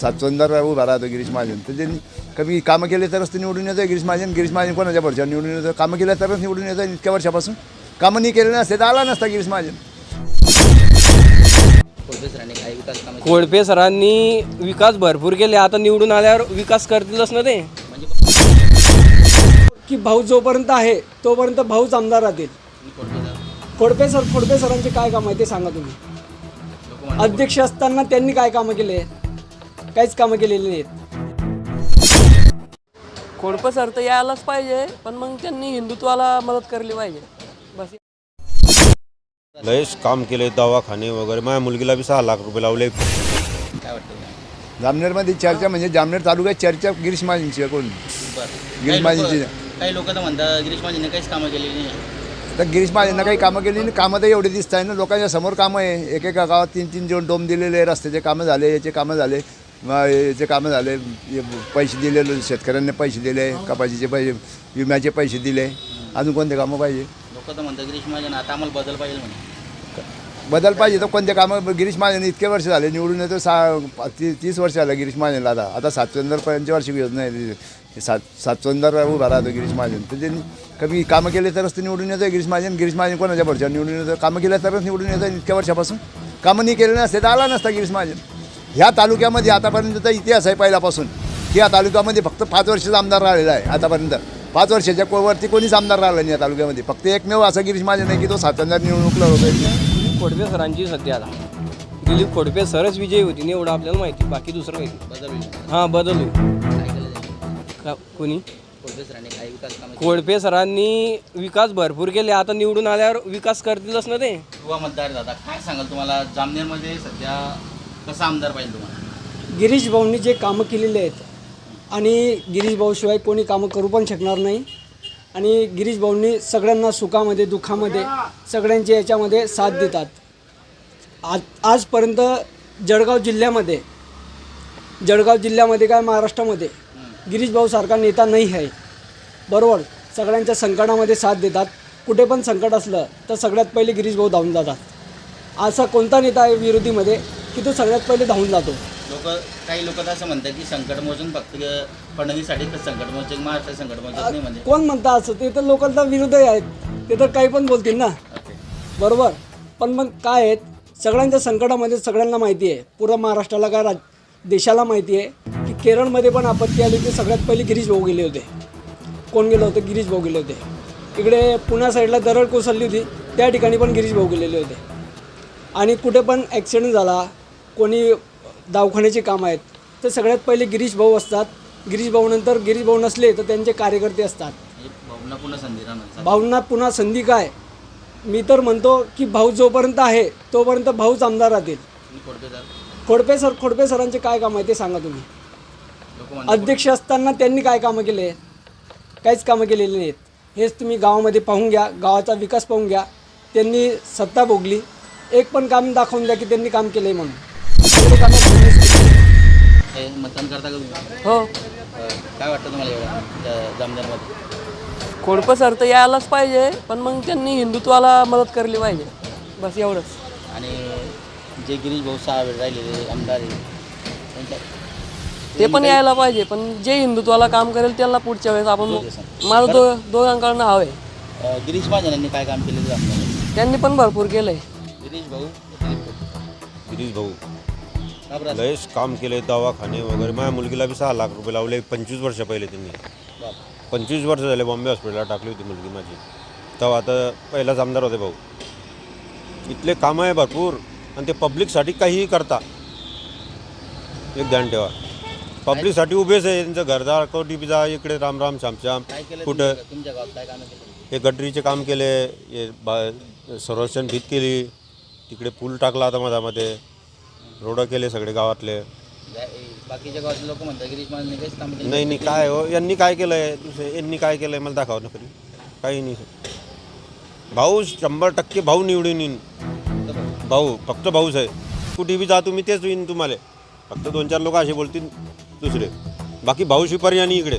सातवंदार उभा राहतो गिरीश महाजन. तर त्यांनी कमी कामं केले तरच ते निवडून येतं गिरीश महाजन. गिरीश महाजन कोणाच्या भरच्यावर निवडून येतं कामं केल्या तरच निवडून येतं इतक्या वर्षापासून कामं नाही केले नसते तर आला नसता गिरीश महाजन. कोळपे सरांनी विकास भरपूर केले. आता निवडून आल्यावर विकास करतीलच ना ते? म्हणजे की भाऊ जोपर्यंत आहे तोपर्यंत भाऊच आमदार राहतील. खोडपे सर खोडपे सरांचे काय काम आहे ते सांगा तुम्ही. अध्यक्ष असताना त्यांनी काय कामं केले? काहीच कामं केलेली नाहीत. खोडपं सर तर यायलाच पाहिजे पण मग त्यांनी हिंदुत्वाला मदत करली पाहिजे. बस. लयच काम केले दवाखाने वगैरे. माझ्या मुलगीला बी सहा लाख रुपये लावले. काय वाटतं जामनेरमध्ये चर्चा म्हणजे जामनेर तालुक्यात चर्चा गिरीश महाजनची आहे कोण? गिरीश महाजनची काही लोक तर म्हणतात गिरीश महाजनने काहीच कामं केलेली नाही. तर गिरीश महाजननं काही कामं केली नाही. कामं तर एवढे दिसत आहे ना लोकांच्या समोर कामं आहे. एकेका गावात तीन तीन दोन डोम दिलेले आहे, रस्त्याचे कामं झाले याचे कामं झाले. म, याचे कामं झाले पैसे दिलेले शेतकऱ्यांना पैसे दिले कपाशीचे पैसे विम्याचे पैसे दिले. अजून कोणते कामं पाहिजे? लोक तर म्हणतात गिरीश महाजन आता आम्हाला बदल पाहिजे बदल पाहिजे तर कोणते कामं? गिरीश महाजन इतके वर्ष झाले निवडून येतो सा ती तीस वर्ष झालं गिरीश महाजनला आता. आता सातवंदर पंचवार्षिक योजना आहे ती. सात सातवंदर उभा राहतो गिरीश महाजन. तर त्यांनी कमी कामं केले तरच ते निवडून येतं गिरीश महाजन. गिरीश महाजन कोणाच्या भरच्यावर निवडून येतं कामं केल्या तरच निवडून येतं इतक्या वर्षापासून. कामं नाही केले नसते तर आला नसता गिरीश महाजन. ह्या तालुक्यामध्ये आतापर्यंत तर इतिहास आहे पहिल्यापासून की या तालुक्यामध्ये फक्त पाच वर्षाचा आमदार राहिलेला आहे आतापर्यंत. पाच वर्षाच्या को- वरती कोणीच आमदार राहिला नाही या तालुक्यामध्ये. फक्त एकमेव असा गिरीश महाजन आहे की तो सातवंदर निवडणूक लढवतोय दिलीप खोडपे सरांची सध्या आता. दिलीप खोडपे सरच विजयी होती नाही एवढं आपल्याला माहिती बाकी दुसरं काही नाही. हां बदल होईल. का कोणी? कोळपे सरांनी विकास भरपूर केले आता निवडून आल्यावर विकास करतीलच ना ते. युवा मतदार दादा काय सांगाल तुम्हाला? जामनेरमध्ये सध्या कसा आमदार पाहिजे तुम्हाला? गिरीश भाऊंनी जे कामं केलेले आहेत आणि गिरीश भाऊशिवाय कोणी कामं करू पण शकणार नाही. आणि गिरीश भाऊंनी सगळ्यांना सुखामध्ये दुःखामध्ये सगळ्यांच्या याच्यामध्ये साथ देतात. आज आजपर्यंत जळगाव जिल्ह्यामध्ये जळगाव जिल्ह्यामध्ये काय महाराष्ट्रामध्ये गिरीश भाऊसारखा नेता नाही आहे. बरोबर सगळ्यांच्या संकटामध्ये साथ देतात. कुठे पण संकट असलं तर सगळ्यात पहिले गिरीश भाऊ धावून जातात. असा कोणता नेता आहे विरोधीमध्ये? की तो सगळ्यात पहिले धावून जातो. लोक काही लोक तर असं म्हणतात की संकट मोजून फक्त फडणवीससाठी संकट मोजक महाराष्ट्र संकट मोजक नाही म्हणजे. कोण म्हणता असं? ते तर लोकांना विरोधी आहेत. ते तर काही पण बोलतील ना. बरोबर. पण मग काय आहेत? सगळ्यांच्या संकटामध्ये सगळ्यांना माहिती आहे. पुऱ्या महाराष्ट्राला काय राज देशाला माहिती आहे की केरळमध्ये पण आपत्ती आली की सगळ्यात पहिले गिरीश भाऊ गेले होते. कोण गेलं होतं? गिरीश भाऊ गेले होते. इकडे पुण्या साईडला दरड कोसळली होती. त्या ठिकाणी पण गिरीश भाऊ गेलेले होते. आणि कुठे पण ॲक्सिडेंट झाला कोणी दवाखान्याची कामं आहेत तर सगळ्यात पहिले गिरीश भाऊ असतात. गिरीश भाऊ नंतर गिरीश भाऊ नसले तर त्यांचे कार्यकर्ते असतात. भाऊंना पुन्हा संधी राहणार भाऊंना पुन्हा संधी काय? मी तर म्हणतो की भाऊ जोपर्यंत आहे तोपर्यंत भाऊच आमदार राहतील. खोडपे सर? खोडपे सरांचे काय काम आहे ते सांगा तुम्ही. अध्यक्ष असताना त्यांनी काय कामं केले? काहीच कामं केलेली नाहीत. हेच तुम्ही गावामध्ये पाहून घ्या गावाचा विकास पाहून घ्या. त्यांनी सत्ता भोगली. एक पण काम दाखवून द्या की त्यांनी काम केलं आहे म्हणून. हे मतदान करता का तुम्ही हो काय वाटतं तुम्हाला एवढं जा- जामनेरमध्ये खोडपं सर तर यायलाच पाहिजे पण मग त्यांनी हिंदुत्वाला मदत करली पाहिजे. बस एवढंच. आणि जे गिरीश भाऊ सहा वेळ राहिलेले आमदार आहे त्यांच्या ते पण यायला पाहिजे पण जे हिंदुत्वाला काम करेल त्याला पुढच्या वेळेस आपण माझं दो दोघांकडनं हवं आहे. अं, गिरीश महाजन यांनी काय काम केलेलं त्यांनी पण भरपूर केलं आहे गिरीश भाऊ. दिलीप. गिरीश भाऊ? लयच काम केले दवाखाने वगैरे. माझ्या मुलगीला बी सहा लाख रुपये लावले. पंचवीस वर्ष पहिले त्यांनी. पंचवीस वर्ष झाले बॉम्बे हॉस्पिटलला टाकली होती मुलगी माझी. तेव्हा आता पहिलाच आमदार होते भाऊ. इथले कामं आहे भरपूर. आणि ते पब्लिकसाठी काहीही करता. एक ध्यान ठेवा. पब्लिकसाठी उभेच आहे. त्यांचं घरदार कोटी जा इकडे राम राम श्याम श्याम काय केलं कुठं? हे गटरीचे काम केले. हे बा संरक्षण भीत केली. तिकडे पूल टाकला आता मधामध्ये. रोडं केले सगळे गावातले. बाकीच्या गावातले लोक म्हणतात गिरीश महाजन काहीच काम केलं. नाही नाही काय हो यांनी काय केलं आहे दुसरे यांनी काय केलं आहे मला दाखवा ना खरी काही नाही. भाऊ शंभर टक्के भाऊ निवडून येईन. भाऊ फक्त भाऊच आहे. कुठे बी जा तुम्ही तेच येईन तुम्हाला. फक्त दोन चार लोक असे बोलतील दुसरे. बाकी भाऊ शिपारी आणि इकडे.